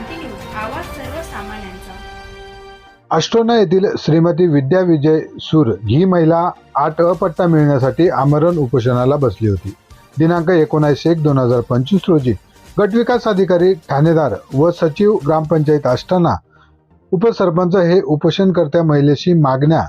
सामान यांचा अष्टोना येथील श्रीमती विद्या विजय सूर ही महिला आठ अपट्टा मिळण्यासाठी आमरण उपोषणाला बसली होती. दिनांक एकोणावीस एक दोन हजार पंचवीस रोजी गटविकास अधिकारी ठाणेदार व सचिव ग्रामपंचायत आष्टाना उपसरपंच हे उपोषणकर्त्या महिलेशी मागण्या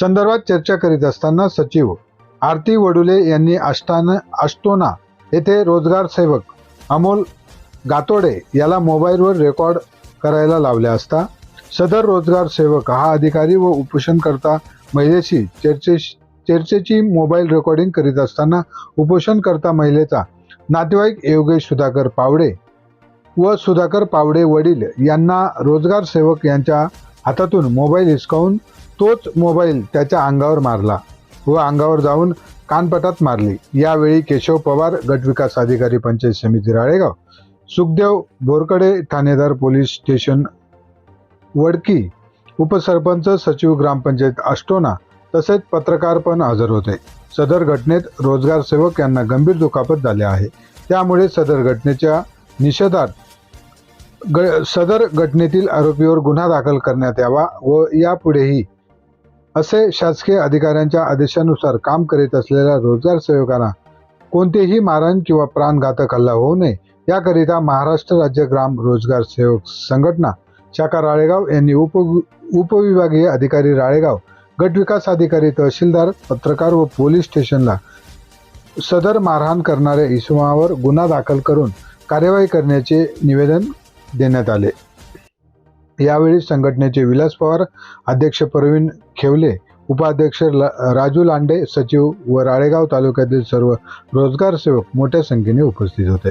संदर्भात चर्चा करीत असताना सचिव आरती वडुले यांनी अष्टान आष्टोना येथे रोजगार सेवक अमोल गातोडे याला मोबाईलवर रेकॉर्ड करायला लावले असता सदर रोजगार सेवक हा अधिकारी व उपोषणकर्ता महिलेशी चर्चे चर्चेची मोबाईल रेकॉर्डिंग करीत असताना उपोषणकर्ता महिलेचा नातेवाईक योगेश सुधाकर पावडे व सुधाकर पावडे वडील यांना रोजगार सेवक यांच्या हातातून मोबाईल हिसकावून तोच मोबाईल त्याच्या अंगावर मारला व अंगावर जाऊन कानपटात मारली. यावेळी केशव पवार गटविकास अधिकारी पंचायत समिती राळेगाव सुखदेव बोरकडे ठाणेदार पोलीस स्टेशन वडकी उपसरपंच सचिव ग्रामपंचायत आष्टोना तसेच पत्रकार पण हजर होते. सदर घटनेत रोजगार सेवक यांना गंभीर दुखापत झाले आहे. त्यामुळे सदर घटनेच्या निषेधात ग सदर घटनेतील आरोपीवर गुन्हा दाखल करण्यात यावा व यापुढेही असे शासकीय अधिकाऱ्यांच्या आदेशानुसार काम करीत असलेल्या रोजगार सेवकांना कोणतेही मारण किंवा प्राणघातक हल्ला होऊ नये याकरिता महाराष्ट्र राज्य ग्राम रोजगार सेवक संघटना शाखा राळेगाव यांनी उप उपविभागीय अधिकारी राळेगाव गटविकास अधिकारी तहसीलदार पत्रकार व पोलीस स्टेशनला सदर मारहाण करणाऱ्या इसमावर गुन्हा दाखल करून कार्यवाही करण्याचे निवेदन देण्यात आले. यावेळी संघटनेचे विलास पवार अध्यक्ष प्रवीण खेवले उपाध्यक्ष राजू लांडे सचिव व राळेगाव तालुक्यातील सर्व रोजगार सेवक मोठ्या संख्येने उपस्थित होते.